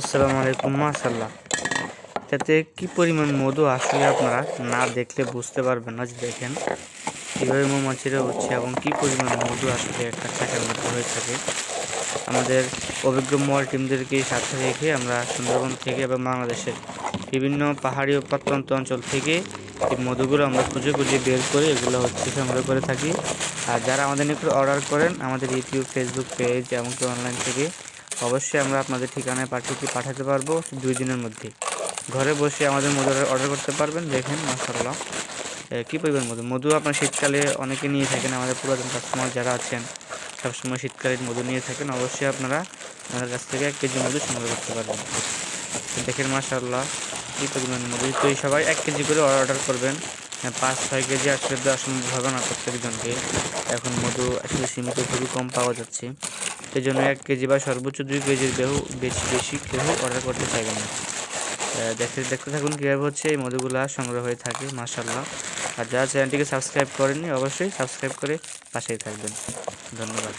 আসসালামু আলাইকুম মাশাল্লাহ এটাতে কি পরিমাণ মধু আসলে আপনারা না দেখলে বুঝতে পারবেন না, যে দেখেন কীভাবে মৌমাছিরা হচ্ছে এবং কি পরিমাণ মধু আসলে একটা চাকের মধ্যে হয়ে থাকে। আমাদের অভিজ্ঞ মল টিমদেরকে সাথে রেখে আমরা সুন্দরবন থেকে এবং বাংলাদেশের বিভিন্ন পাহাড়ি ও প্রত্যন্ত অঞ্চল থেকে এই মধুগুলো আমরা খুঁজে খুঁজে বের করে এগুলো হচ্ছে সংগ্রহ করে থাকি। আর যারা আমাদের নিকট অর্ডার করেন, আমাদের ইউটিউব, ফেসবুক পেজ এমনকি অনলাইন থেকে অবশ্যই আমরা আপনাদের ঠিকানায় পাঠিয়ে পাঠাতে পারব দুই দিনের মধ্যে ঘরে বসে আমাদের মধু অর্ডার করতে পারবেন দেখেন মাসাল্লাহ কী পরিমাণ মধু? মধু আপনার শীতকালে অনেকে নিয়ে থাকেন আমাদের পুরাতন কাস্টমার যারা আছেন সবসময় শীতকালীন মধু নিয়ে থাকেন অবশ্যই আপনারা আমাদের কাছ থেকে এক কেজি মধু সংগ্রহ করতে পারবেন। দেখেন মাসাল্লাহ কী পরিমাণ মধু? তো সবাই এক কেজি করে অর্ডার করবেন। হ্যাঁ, পাঁচ ছয় কেজি আসলে দেওয়া সম্ভব হবে না প্রত্যেকজনকে। এখন মধু আসলে সীমিত খুবই কম পাওয়া যাচ্ছে। সেই জন্য এক কেজি বা সর্বোচ্চ দুই কেজির বেহু বেশি বেশি কেহ অর্ডার করতে চাইবেন না। দেখতে দেখতে থাকুন কীভাবে হচ্ছে এই মধুগুলা সংগ্রহ হয়ে থাকে মাসাল্লাহ আর যারা চ্যানেলটিকে সাবস্ক্রাইব করেননি, অবশ্যই সাবস্ক্রাইব করে পাশেই থাকবেন। ধন্যবাদ।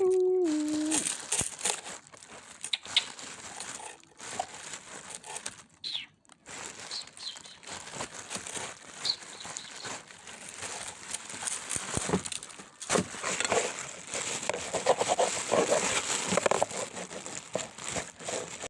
Ooh.